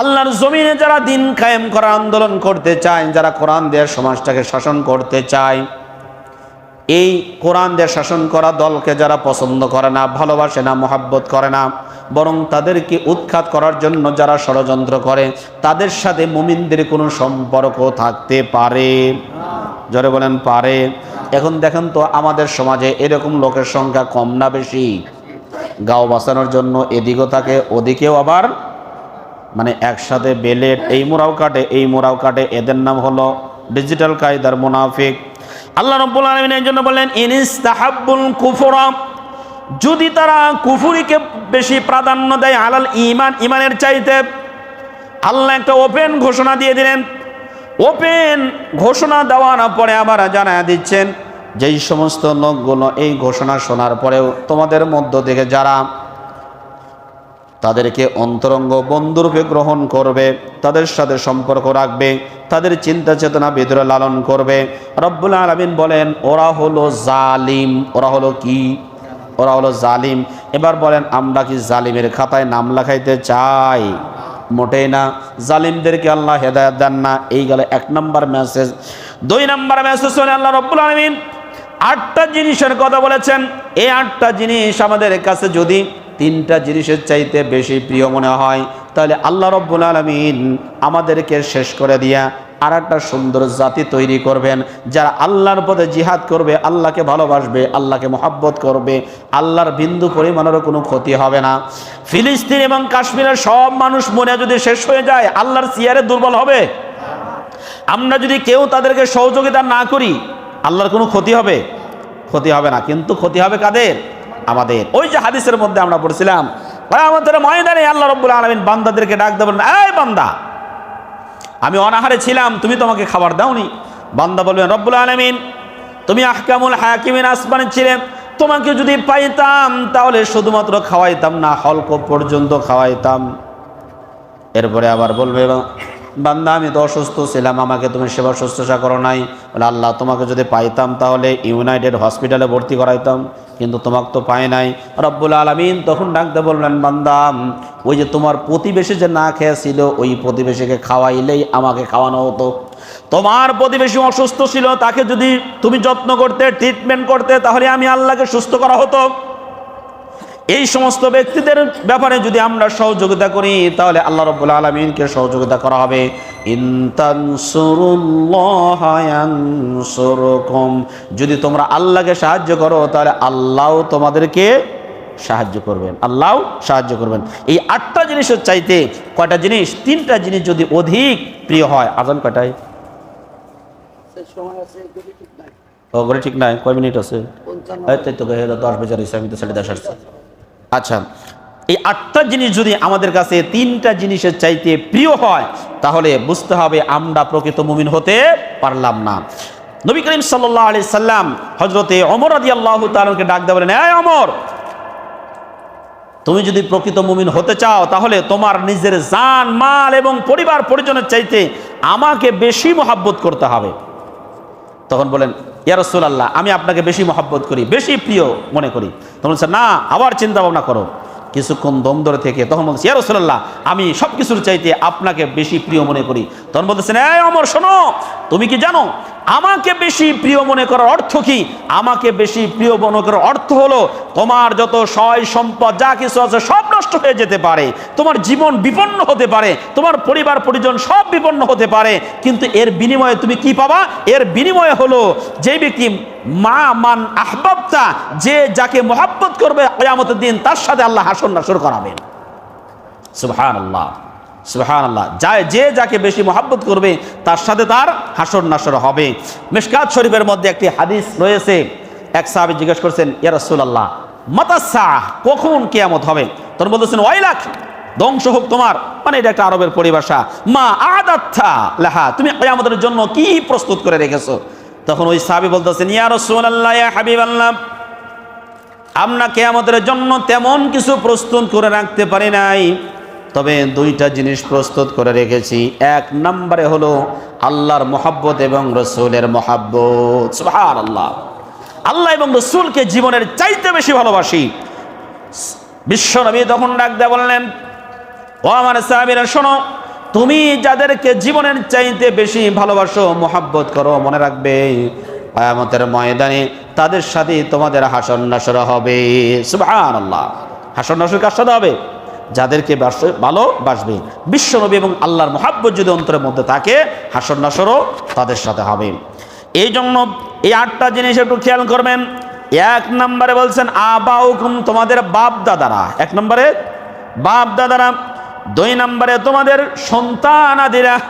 আল্লাহর জমিনে যারা দিন কায়েম করা আন্দোলন করতে চায়, যারা কোরআন দেওয়ার সমাজটাকে শাসন করতে চায়, এই কোরআন দিয়ে শাসন করা দলকে যারা পছন্দ করে না, ভালোবাসে না, মহাব্বত করে না, বরং তাদেরকে উৎখাত করার জন্য যারা ষড়যন্ত্র করে, তাদের সাথে মুমিনদের কোনো সম্পর্ক থাকতে পারে। জরে বলেন, পারে। এখন দেখেন তো, আমাদের সমাজে এরকম লোকের সংখ্যা কম না বেশি। গাও বাঁচানোর জন্য এদিকেও থাকে, ওদিকেও আবার মানে একসাথে বেলেট এই মোড়াও কাটে, এই মোড়াও কাটে। এদের নাম হলো ডিজিটাল কায়দার মুনাফিক। আল্লাহ রব্বুল আলমিন এই জন্য বললেন ইনিস তাহাব্বুল কুফরা। যদি তারা কুফুরিকে বেশি প্রাধান্য দেয় আলাল ইমান ইমানের চাইতে, আল্লাহ একটা ওপেন ঘোষণা দিয়ে দিলেন। ওপেন ঘোষণা দেওয়ার পরে আবার জানা দিচ্ছেন, যেই সমস্ত লোকগুলো এই ঘোষণা শোনার পরেও তোমাদের মধ্য থেকে যারা তাদেরকে অন্তরঙ্গ বন্ধুরূপে গ্রহণ করবে, তাদের সাথে সম্পর্ক রাখবে, তাদের চিন্তা চেতনা ভিতরে লালন করবে। রব্বুল আলমিন বলেন, ওরা হলো জালিম। ওরা হলো কি? ওরা হলো জালিম। এবার বলেন, আমরা কি জালিমের খাতায় নাম লেখাইতে চাই? মোটেই না। জালিমদেরকে আল্লাহ হেদায়ত দেন না। এই গেল এক নম্বর মেসেজ দুই নম্বর মেসেজ হলে আল্লাহ রব্বুল আলমিন আটটা জিনিসের কথা বলেছেন। এই আটটা জিনিস আমাদের কাছে যদি তিনটা জিনিসের চাইতে বেশি প্রিয় মনে হয়, তাহলে আল্লাহ রব্বুল আলমিন আমাদেরকে শেষ করে দিয়া আর একটা সুন্দর জাতি তৈরি করবেন, যারা আল্লাহর পথে জিহাদ করবে, আল্লাহকে ভালোবাসবে, আল্লাহকে মহাব্বত করবে, আল্লাহর বিন্দু পরিমাণেরও কোনো ক্ষতি হবে না। ফিলিস্তিন এবং কাশ্মীরের সব মানুষ মনে যদি শেষ হয়ে যায়, আল্লাহর সিয়ারে দুর্বল হবে। আমরা যদি কেউ তাদেরকে সহযোগিতা না করি, আল্লাহর কোনো ক্ষতি হবে? ক্ষতি হবে না। কিন্তু ক্ষতি হবে কাদের? আমাদের। ওই যে হাদিসের মধ্যে আমরা পড়ছিলাম আমাদের ময়দানে আল্লাহ রব্বুল আলমিন বান্দাদেরকে ডাক দেবেন, এই বান্দা, আমি অনাহারে ছিলাম, তুমি তোমাকে খাবার দাওনি। বান্দা বলবেন, রব্বুল আলমিন, তুমি আহকামুল হাকিমিন আসমানে ছিলেন তোমাকে যদি পাইতাম, তাহলে শুধুমাত্র খাওয়াইতাম না হলক পর্যন্ত খাওয়াইতাম। এরপরে আবার বলবে, বান্দা, আমি তো অসুস্থ ছিলাম, আমাকে তুমি সেবা শুশ্রূষা করো নাই। বলে, আল্লাহ, তোমাকে যদি পাইতাম, তাহলে ইউনাইটেড হসপিটালে ভর্তি করাইতাম। কিন্তু তোমাকে তো পায় নাই। রব্বুল আলমিন তখন ডাকতে বললেন, বান্দা, ওই যে তোমার প্রতিবেশী যে না খেয়েছিল, ওই প্রতিবেশীকে খাওয়াইলেই আমাকে খাওয়ানো হতো। তোমার প্রতিবেশী অসুস্থ ছিল, তাকে যদি তুমি যত্ন করতে ট্রিটমেন্ট করতে, তাহলে আমি আল্লাহকে সুস্থ করা হতো। এই সমস্ত ব্যক্তিদের ব্যাপারে যদি আমরা সহযোগিতা করি, তাহলে আল্লাহ রব্বুল আলমিনকে সহযোগিতা করা হবে। যদি তোমরা আল্লাহকে সাহায্য করো তাহলে আল্লাহ তোমাদেরকে সাহায্য করবেন। আল্লাহ সাহায্য করবেন। এই আটটা জিনিসের চাইতে কয়টা জিনিস তিনটা জিনিস যদি অধিক প্রিয় হয় আজান কয়টায়? ও ঘরে ঠিক নাই? কয় মিনিট আছে? তো, দশ বেজে আমি তো সাড়ে দশ আসছি। আচ্ছা এই আটটা জিনিস যদি আমাদের কাছে তিনটা জিনিসের চাইতে প্রিয় হয়, তাহলে বুঝতে হবে আমরা প্রকৃত মুমিন হতে পারলাম না। নবী করিম সাল্লাহ আলি সাল্লাম হজরতে অমর আদি আল্লাহ তালকে ডাক দেওয়া বলেন অমর তুমি যদি প্রকৃত মুমিন হতে চাও, তাহলে তোমার নিজের জান, মাল এবং পরিবার পরিজনের চাইতে আমাকে বেশি মহাব্বত করতে হবে। তখন বলেন, ইয়া আল্লাহ আমি আপনাকে বেশি মহাব্বত করি, বেশি প্রিয় মনে করি। তখন না, আবার চিন্তা ভাবনা করো। কিছুক্ষণ দম ধরে থেকে তখন বলছে ইয়া রসুল্লাহ আমি সব কিছুর চাইতে আপনাকে বেশি প্রিয় মনে করি। তখন বলতেছেন, এই অমর, শোনো, তুমি কি জানো আমাকে বেশি প্রিয় মনে করার অর্থ কি? আমাকে বেশি প্রিয় মনে করার অর্থ হলো, তোমার যত সয় সম্পদ, যা কিছু আছে সব নষ্ট হয়ে যেতে পারে। তোমার জীবন বিপন্ন হতে পারে, তোমার পরিবার, পরিজন সব বিপন্ন হতে পারে। কিন্তু এর বিনিময়ে তুমি কি পাবা? এর বিনিময়ে হলো, যে ব্যক্তি মা মান আহবাবতা, যে যাকে মোহাব্বত করবে, কেয়ামতের দিন তার সাথে আল্লাহ হাসন নাসর করাবেন। সুবহান আল্লাহ সুবহান আল্লাহ যা যে যাকে বেশি মহাব্বত করবে, তার সাথে তার হাসর নাসর হবে। মিশকাত শরীফের মধ্যে একটি হাদিস রয়েছে। এক সাহাবি জিজ্ঞেস করছেন, ইয়া রাসূলুল্লাহ, মাতাসা কখন কিয়ামত হবে? তোর বলতেছেন, ওয়াইলাক, ধ্বংস হোক তোমার। মানে এটা একটা আরবের পরিভাষা। মা আদাত্থা লেহা, তুমি কিয়ামতের জন্য কি প্রস্তুত করে রেখেছো? তখন ওই সাহাবি বলতেছেন, ইয়া রাসূলুল্লাহ, ইয়া হাবিবাল্লাহ, আমরা কেয়ামতের জন্য তেমন কিছু প্রস্তুত করে রাখতে পারি নাই। তবে দুইটা জিনিস প্রস্তুত করে রেখেছি। এক নম্বরে হলো আল্লাহর মহাব্বত এবং রসুলের মহাব্বত। সুবহান আল্লাহ আল্লাহ এবং রসুলকে জীবনের চাইতে বেশি ভালোবাসি। বিশ্বনবী তখন ডাক বললেন, ও আমার সাহাবিরা, শোনো, তুমি যাদেরকে জীবনের চাইতে বেশি ভালোবাসো, মোহাব্বত করো, মনে রাখবে আয়ামতের ময়দানে তাদের সাথে তোমাদের হাসন নাসর হবে। সুবহানাল্লাহ। হাসন নাসর কার সাথে হবে? যাদেরকে বাস- ভালোবাসবে। বিশ্বনবী এবং আল্লাহর মহাব্বত যদি অন্তরের মধ্যে থাকে, হাসর নাসরও তাদের সাথে হবে। এই জন্য এই আটটা জিনিস একটু খেয়াল করবেন। এক নম্বরে বলছেন আবা হুকুম তোমাদের বাপ দাদারা এক নম্বরে বাপ দাদারা দুই নম্বরে, তোমাদের সন্তানাদিরা।